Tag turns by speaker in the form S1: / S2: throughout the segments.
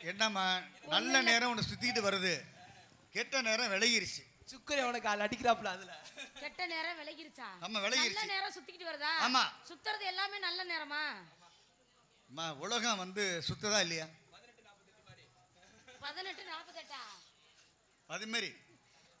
S1: என்னம்மா நல்ல நேரம் உன்னை சுத்திக்கிட்டு வருது. கெட்ட நேரம் விலகிருச்சு.
S2: சுக்கரி அவனுக்கு கால் அடிக்கிறாப்புல அதுல.
S3: கெட்ட நேரம் விலகிருச்சா?
S1: ஆமா, விலகிருச்சு.
S3: நல்ல நேரம் சுத்திக்கிட்டு வருதா?
S1: ஆமா.
S3: சுத்துறது எல்லாமே நல்ல நேரமா?
S1: அம்மா உலகம் வந்து சுத்ததா இல்லையா?
S3: பதினெட்டு நாற்பத்தெட்டா?
S1: அது மாதிரி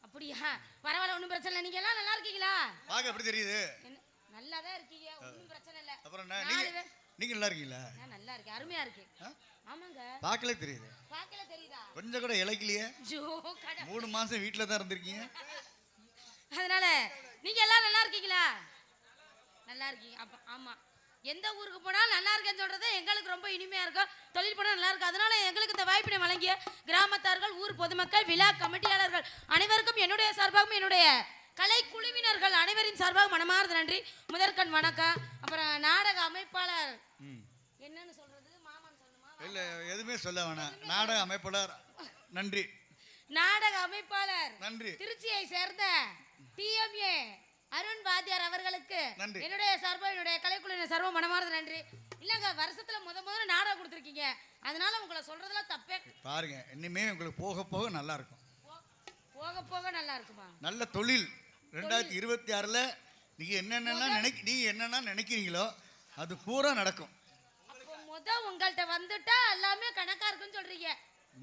S3: அப்படியா? பரவாயில்ல ஒன்றும் பிரச்சனை இல்லை. நீங்க எல்லாம் நல்லா இருக்கீங்களா?
S1: பார்க்க எப்படி தெரியுது?
S3: என்ன நல்லா தான் இருக்கீங்க. ஒன்றும் பிரச்சனை இல்லை.
S1: அப்புறம் என்ன
S3: நாலு
S1: நீங்க
S3: பேர்.
S1: நீங்க நல்லா இருக்கீங்களா?
S3: நான் நல்லா இருக்கேன். அருமையா இருக்கு
S1: ஆ?
S3: ஆமாங்க.
S1: பார்க்கலே தெரியுது.
S3: பார்க்கல தெரியுதா?
S1: கொஞ்சம் கூட
S3: கடை
S1: மூணு மாசம் வீட்டில் தான் இருந்திருக்கீங்க.
S3: அதனால நீங்க எல்லாம் நல்லா இருக்கீங்களா? நல்லா இருக்கீங்க. அப்ப ஆமா. எந்த ஊருக்கு போனாலும் நல்லா இருக்கேன்னு சொல்றது எங்களுக்கு ரொம்ப இனிமையா இருக்கும். தொழில் பண்ண நல்லா இருக்கு அதனால எங்களுக்கு இந்த வாய்ப்பினை வழங்கிய கிராமத்தார்கள் ஊர் பொதுமக்கள் விழா கமிட்டியாளர்கள் அனைவருக்கும் என்னுடைய சார்பாகவும் என்னுடைய கலை குழுவினர்கள் அனைவரின் சார்பாக மனமார்ந்த நன்றி. முதற்கண் வணக்கம். அப்புறம் நாடக அமைப்பாளர். என்னன்னு சொல்றது?
S1: இல்லை எதுவுமே சொல்ல வேணாம். நாடக அமைப்பாளர். நன்றி.
S3: நாடக அமைப்பாளர்.
S1: நன்றி.
S3: திருச்சியை சேர்ந்த டிஎம்ஏ அருண் வாத்தியார் அவர்களுக்கு
S1: நன்றி.
S3: என்னுடைய சார்பாக என்னுடைய கலைக்குழுவினர் சர்வ மனமார்ந்த நன்றி. இல்லங்க வருஷத்துல முத முதல்ல நாடகம் கொடுத்துருக்கீங்க. அதனால உங்களை சொல்றதுல தப்பே.
S1: பாருங்க இனிமே உங்களுக்கு போக போக நல்லா இருக்கும்.
S3: போக போக நல்லா இருக்குமா?
S1: நல்ல தொழில். ரெண்டாயிரத்தி இருபத்தி ஆறில் நீங்கள் என்னென்னலாம் நினைக்க நீங்கள் என்னென்ன நினைக்கிறீங்களோ அது பூரா நடக்கும்.
S3: முத உங்கள்கிட்ட வந்துட்டா எல்லாமே கணக்கா இருக்குன்னு சொல்றீங்க.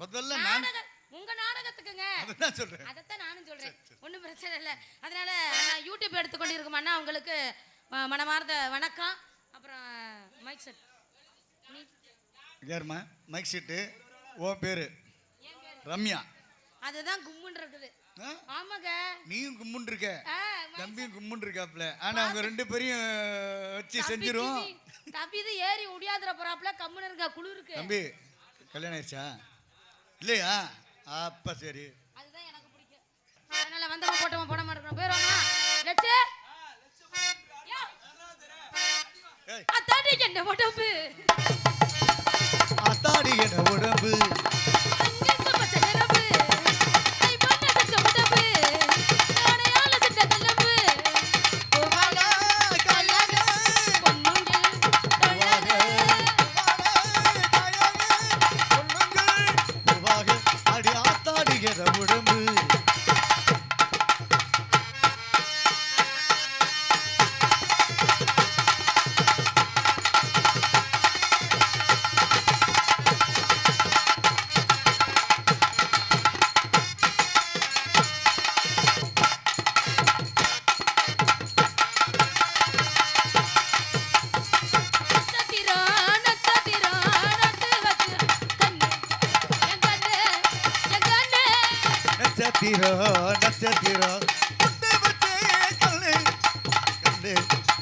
S1: முதல்ல
S3: நாடக உங்க நாடகத்துக்குங்க.
S1: அதுதான் சொல்கிறேன்
S3: அதைத்தான் நானும் சொல்றேன். ஒன்றும் பிரச்சனை இல்லை. அதனால நான் யூடியூப் எடுத்துக்கொண்டிருக்கும் அண்ணா உங்களுக்கு மனமார்ந்த வணக்கம். அப்புறம் மைக் செட்
S1: யாருமா மைக் செட்டு ஓ பேர்? ரம்யா.
S3: அதுதான் கும்முன்னு இருக்குது? ஆமாங்க.
S1: நீயும் கும்முன் இருக்க. தம்பியும் கும்முன் இருக்காப்ல. ஆனால் அவங்க ரெண்டு பேரையும் வச்சு செஞ்சிருவோம்
S3: தப்பி- தப்பிது ஏறி உடியாந்துற போறாப்புல கம்முன்னு இருக்க குளிருக்கு.
S1: தம்பி கல்யாணம் ஆயிடுச்சா? இல்லையா? அப்போ சரி.
S3: அதுதான் எனக்கு பிடிக்கும். அதனால வந்தவன் போட்டவன் போடாம இருக்கணும் போயிடுவாமா லட்சு அத்தாடி என்ன உடம்பு?
S1: அத்தாடி என உடம்பு?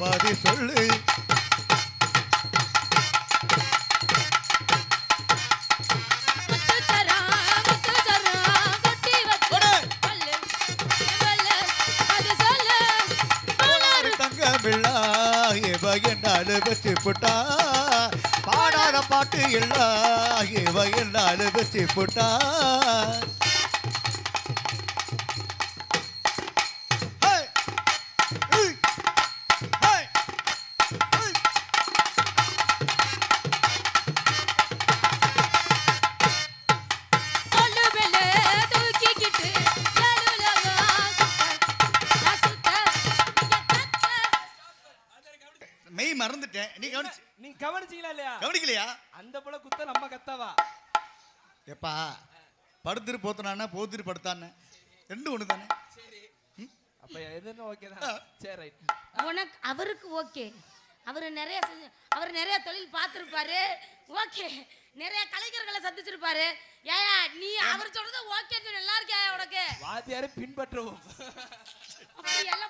S3: அது சொல்லு.
S1: கோளாறு தங்க பிள்ளா இவ என்னால வச்சு புட்டா. பாடாத பாட்டு இல்லா இவ என்னால வச்சு புட்டா. மறந்துட்டேன். நீ கவனிச்சு
S2: நீங்க கவனிச்சீங்களா இல்லையா?
S1: கவனிக்கலையா?
S2: அந்த போல குத்த நம்ம கத்தவா?
S1: எப்பா படுத்துட்டு போத்தனானா போத்துட்டு படுத்தானே ரெண்டும் ஒன்று தானே?
S2: அப்ப எதுன்னு ஓகே தான்? சரி ரைட்
S3: உனக்கு அவருக்கு ஓகே அவர் நிறைய செஞ்சு அவர் நிறைய தொழில் பார்த்துருப்பாரு. ஓகே நிறைய கலைஞர்களை சந்திச்சிருப்பாரு. ஏயா நீ அவர் சொல்றது ஓகே நல்லா இருக்கியா உனக்கு?
S2: வாத்தியாரை பின்பற்றுவோம்.
S3: அப்படி எல்லாம்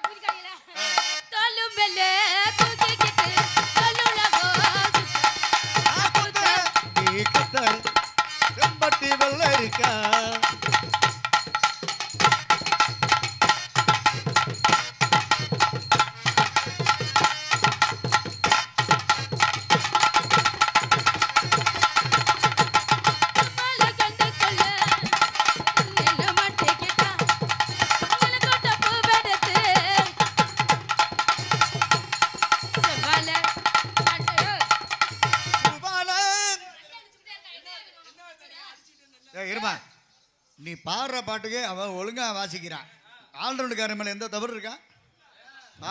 S1: பாடுற பாட்டுக்கு அவன் ஒழுங்கா வாசிக்கிறான் ஆல்ரவுண்டுக்காரன் மேலே எந்த தவறு இருக்கா?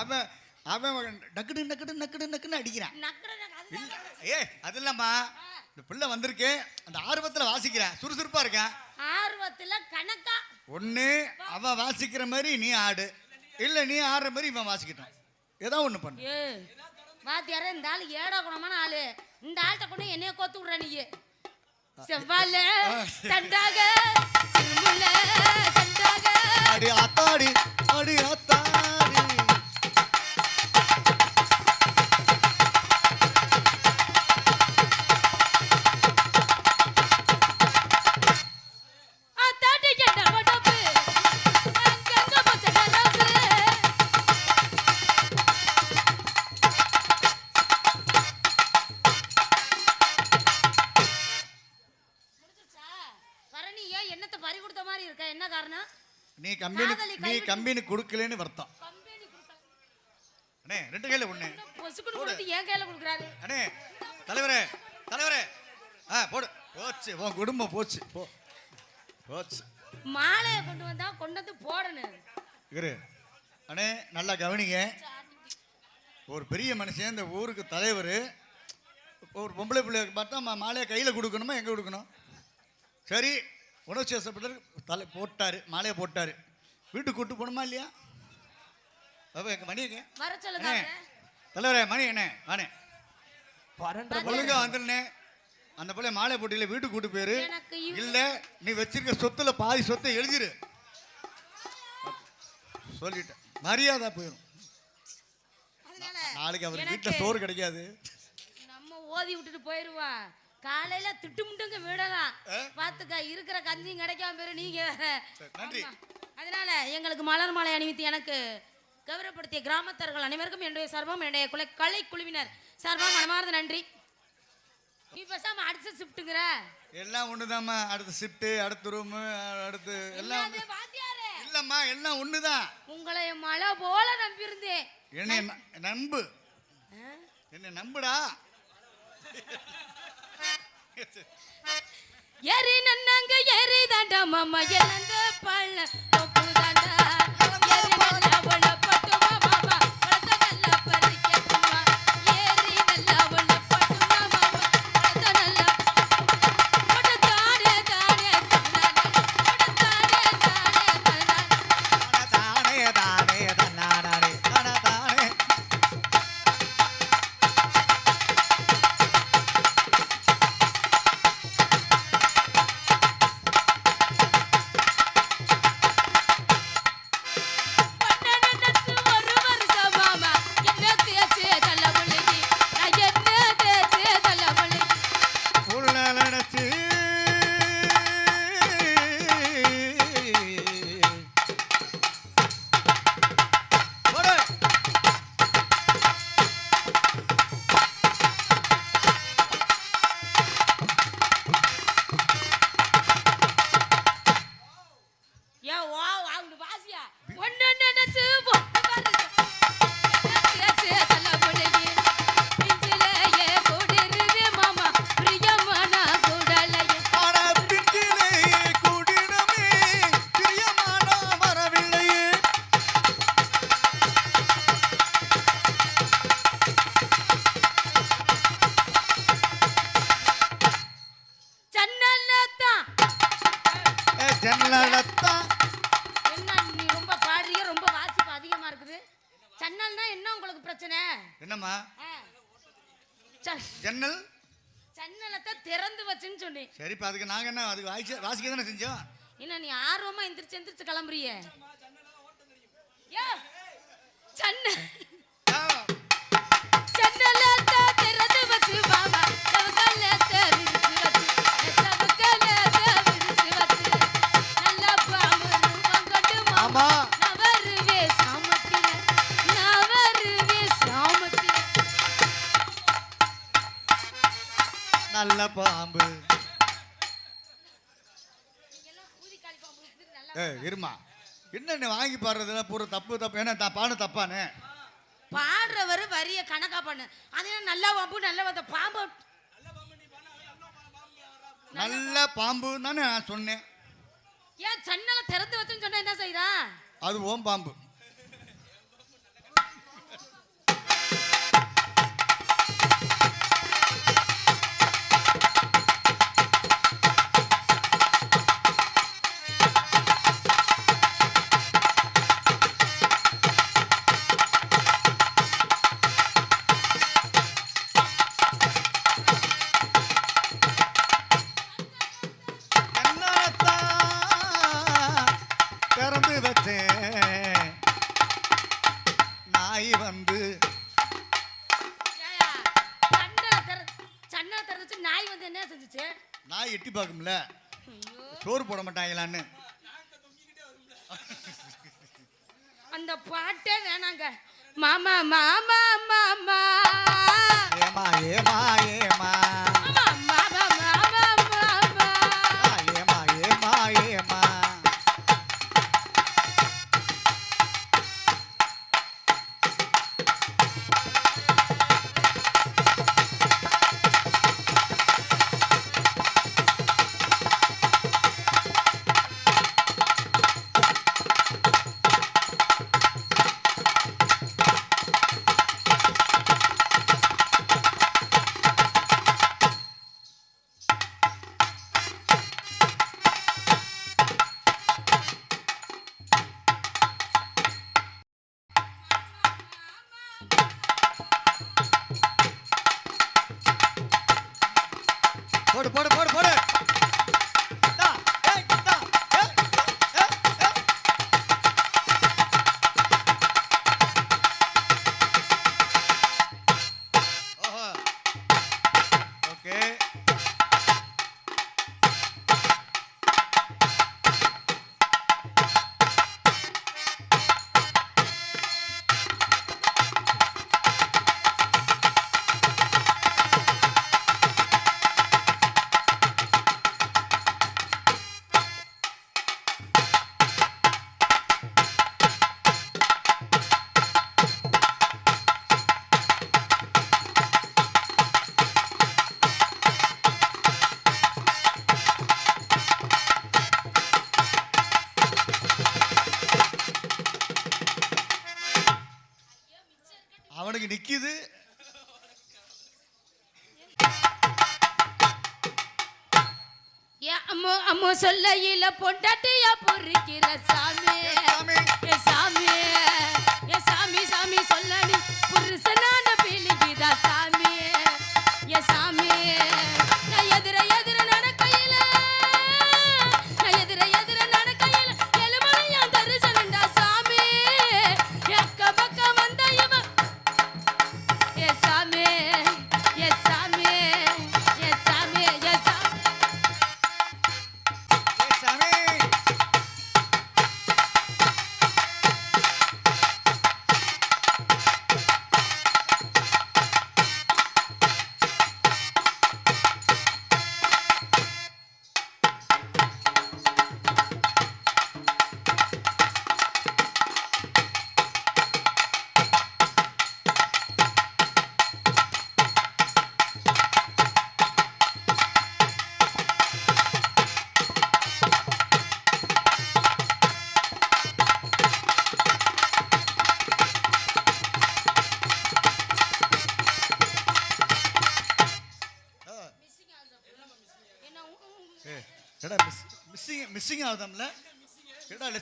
S1: அவன் அவன் நக்குடு நக்குடு நக்குடு நக்குன்னு அடிக்கிறான் ஏ அது இல்லம்மா. இந்த பிள்ளை வந்திருக்கு. அந்த ஆர்வத்தில் வாசிக்கிறேன் சுறுசுறுப்பா இருக்கேன்
S3: ஆர்வத்துல கணக்கா.
S1: ஒன்று அவன் வாசிக்கிற மாதிரி நீ ஆடு. இல்லை நீ ஆடுற மாதிரி இவன் வாசிக்கட்டும். ஏதோ ஒன்று பண்ணு.
S3: வாத்தியாரே இந்த ஆளு ஏடா குணமான ஆளு. இந்த ஆள்கிட்ட கொண்டு என்னைய கோத்து விடுற நீ. சிறுமுல்ல தண்டாக
S1: அடி ஆத்தாடி அடி ஆத்தாடி கம்பெனி கொடுக்கலன்னு வருத்தம். அண்ணே ரெண்டு கையில்
S3: கொடுத்து என் கையில கொடுக்குறாரு?
S1: அண்ணே தலைவரே தலைவரே. ஆ போடு. போச்சு உன் குடும்பம் போச்சு. போ. போச்சு.
S3: மாலையை கொண்டு வந்தா கொண்டு வந்து போடணும்.
S1: இரு அண்ணே நல்லா கவனிங்க. ஒரு பெரிய மனுஷன் இந்த ஊருக்கு தலைவர். ஒரு பொம்பளை பிள்ளைக்கு பார்த்தா மாலையை கையில் கொடுக்கணுமா எங்கே கொடுக்கணும்? சரி உணர்ச்சி வசப்பட்டார் தலை போட்டார் மாலையை போட்டார். வீட்டுக்கு கூட்டு போகணுமா இல்லையா? அப்போ எங்கள் மணி எங்க?
S3: வர
S1: அண்ணே
S3: சொல்லுங்க
S1: தலைவரே மணி என்ன வானே
S2: பன்னெண்டு
S1: ஒழுங்கா வந்துருனே அந்த பிள்ளை மாலை போட்டியில் வீட்டுக்கு கூட்டு போயிரு. இல்ல நீ வச்சிருக்க சொத்துல பாதி சொத்தை எழுதிரு. சொல்லிட்டேன். மரியாதை போயிடும்
S3: அதனால
S1: நாளைக்கு அவர் வீட்டில் சோறு கிடைக்காது.
S3: நம்ம ஓதி விட்டுட்டு போயிருவா. காலையில திட்டுமுட்டுங்க விடலாம்? பாத்துக்க இருக்கிற கஞ்சியும் கிடைக்காம பேரு நீங்க.
S1: நன்றி.
S3: அதனால எங்களுக்கு மலர் மாலை அணிவித்து எனக்கு கௌரவப்படுத்திய கிராமத்தர்கள் அனைவருக்கும் என்னுடைய சார்பாக என்னுடைய குலை கலை குழுவினர் சார்பாக மனமார்ந்த நன்றி. நீ பேசாம அடுத்த ஷிஃப்ட்டுங்கிற
S1: எல்லாம் ஒண்ணுதாம்மா. அடுத்த ஷிஃப்ட்டு அடுத்த ரூமு அடுத்து எல்லாம் இல்லம்மா எல்லாம் ஒண்ணுதான்.
S3: உங்களை மழை போல நம்பியிருந்தேன்.
S1: என்னை நம்பு? என்னை நம்புடா.
S3: எரி நன்னாங்க எரி தாண்டா மாமா எல்லந்த பள்ள தொப்பு தாண்டா. சன்னலத்தை திறந்து வச்சுன்னு சொன்னேன்.
S1: சரிப்பா அதுக்கு நாங்க என்ன அதுக்கு வாசிக்க வாசிக்க தானே செஞ்சோம்?
S3: என்ன நீ ஆர்வமா எந்திரிச்சு எந்திரிச்சு கிளம்புறிய? சன்ன. சன்னலத்தை திறந்து வச்சு மாமா நல்ல பாம்பு. எல்லாம் ஊதி காலி பாம்பு எடுத்துட்டு நல்லா
S1: ஏ இருமா. என்ன வாங்கி பாடுறதுல பூரா தப்பு தப்பு. ஏன்னா நான் பாடு தப்பானே.
S3: பாடுறவர் வரிய கணக்கா பண்ணு. அது என்ன நல்லா பாம்பு நல்ல வந்த பாம்பு?
S1: நல்ல பாம்பு தானே நான் சொன்னேன்.
S3: ஏன் சன்னல திறந்து வச்சுன்னு சொன்னா என்ன செய்தா?
S1: அது ஓம் பாம்பு.
S3: என்ன செஞ்சுச்சு?
S1: நாய் எட்டி பார்க்கும்ல. சோறு போட மாட்டாங்களான்னு.
S3: அந்த பாட்டே வேணாங்க. மாமா மாமா மாமா.
S1: ஏமா ஏமா ஏமா. போடு போடு போடு போடு. அவனுக்கு நிக்குது.
S3: அம்மா அம்மா சொல்ல சொல்லையில பொண்டாட்டியா பொறுக்கிற சாமி.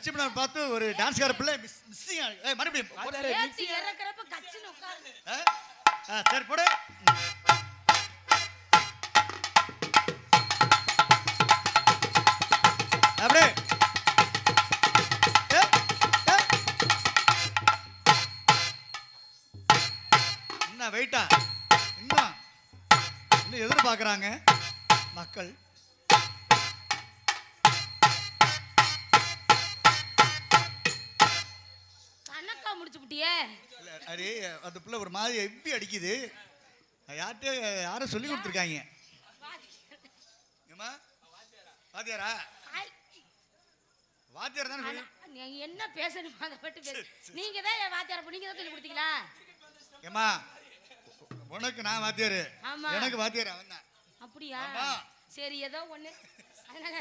S1: லட்சுமணன் பார்த்து ஒரு டான்ஸ்கார பிள்ளை மிஸ் மிஸ்ஸிங் ஏய் மறுபடியும்
S3: இறக்குறப்ப கச்சின்னு உட்காரு.
S1: ஆ? ஆ, சரி போடு. அப்படியே. என்ன வெயிட்டா இன்னும் இன்னும் எதிர்பார்க்குறாங்க மக்கள்? இல்ல, அரே அந்த பிள்ளை ஒரு மாதிரி எப்படி அடிக்குது? யார்கிட்ட யாரும் சொல்லி கொடுத்துருக்காங்க. ஏம்மா? வாத்தியாரா? வாத்தியார் தானே
S3: என்ன பேசணுமோ? அதை மட்டும் நீங்க தான் என் வாத்தியார நீங்க தான் சொல்லி கொடுத்தீங்களா?
S1: ஏம்மா உனக்கு நான் வாத்தியாரு. எனக்கு வாத்தியார் அவன் தான்.
S3: அப்படியா? சரி ஏதோ ஒண்ணு. அதனால